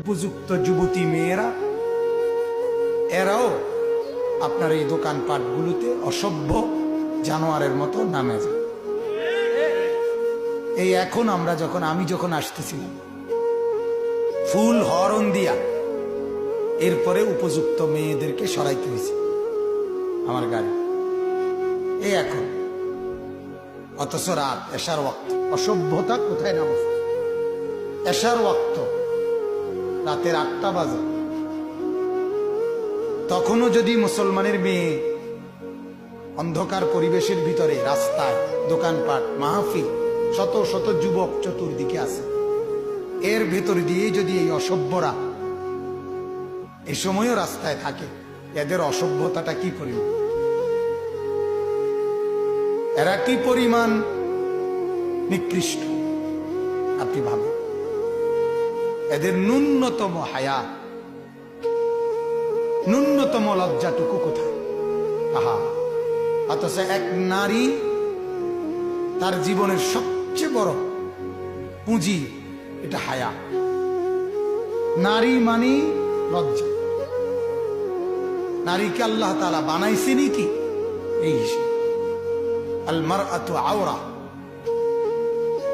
উপযুক্ত যুবতী মেয়েরা, এরাও আপনার এই দোকানপাটগুলোতে অসভ্য জানোয়ারের মতো নামে যায়। এই এখন আমরা যখন, আমি যখন আসতেছিলাম, ফুল হরন দিয়া এরপরে উপযুক্ত মেয়েদেরকে সরাইতে হয়েছে আমার গাড়ি। এই এখন, অথচ রাত এশার ওয়াক্ত, অসভ্যতা কোথায় নাম এশার ওয়াক্ত রাতের আটটা বাজে। তখনও যদি মুসলমানের মেয়ে অন্ধকার পরিবেশের ভিতরে রাস্তায়, দোকানপাট, মাহফিল, শত শত যুবক চতুর্দিকে আছে। এর ভেতর দিয়ে যদি এই অসভ্যরা এই সময়ও রাস্তায় থাকে, এদের অসভ্যতাটা কি পরিমাণ? এরা কি পরিমাণ নিকৃষ্ট? আপনি ভাবেন। এদের ন্যূনতম হায়া, ন্যূনতম লজ্জাটুকু কোথায়? আহা, অথচ এক নারী তার জীবনের সবচেয়ে বড় পুঁজি এটা হায়া। নারী মানি লজ্জা। নারীকে আল্লাহ তালা বানাইছেনি কি এই হিসেবে। আল মার আতু আওরা।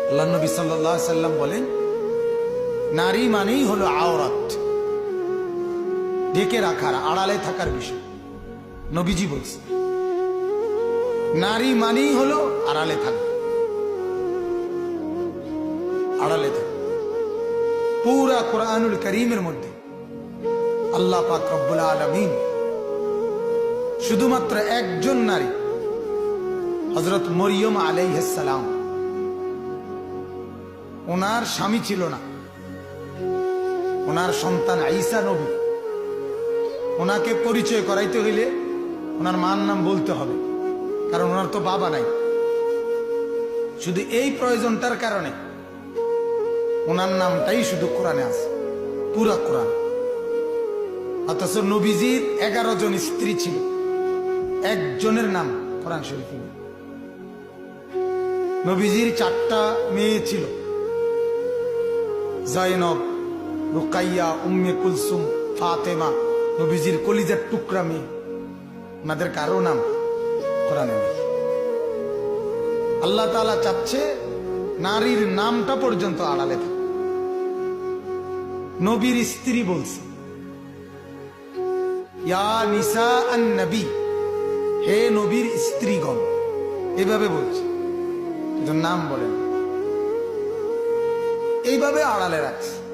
আল্লাহ নবী সাল্লাম বলেন নারী মানেই হলো আওরাত। ঢেকে রাখার, আড়ালে থাকার বিষয়। নবীজি বলছে নারী মানেই হলো আড়ালে থাকা। আড়ালে থাকা। পুরা কোরআনুল করিমের মধ্যে আল্লাহ পাক রব্বুল আলমিন শুধুমাত্র একজন নারী হজরত মরিয়ম আলাইহাসালাম ওনার স্বামী ছিল না। ওনার সন্তান আইসা নবী। ওনাকে পরিচয় করাইতে হইলে ওনার মার নাম বলতে হবে, কারণ ওনার তো বাবা নাই। শুধু এই প্রয়োজনটার কারণে ওনার নামটাই শুধু কোরআনে আছে, পুরা কোরআন। অথচ নবীজির এগারো জন স্ত্রী ছিল, একজনের নাম কোরআন শরীফ। নবীজির চারটা মেয়ে ছিল, জয়নব রুকাইয়া উম্মে কুলসুম, ফাতেমা, নবীজির কলিজার টুকরা মেয়ে। ওনাদের কারও নাম কোরআনে আল্লাহ তাআলা চাচ্ছে নারীর নামটা পর্যন্ত আড়ালে থাকে। নবীর স্ত্রী বলছে, ইয়া নিসা আন নবী, হে নবীর স্ত্রীগণ। এভাবে বলছে। নাম বলেন এইভাবে আড়ালে রাখছে।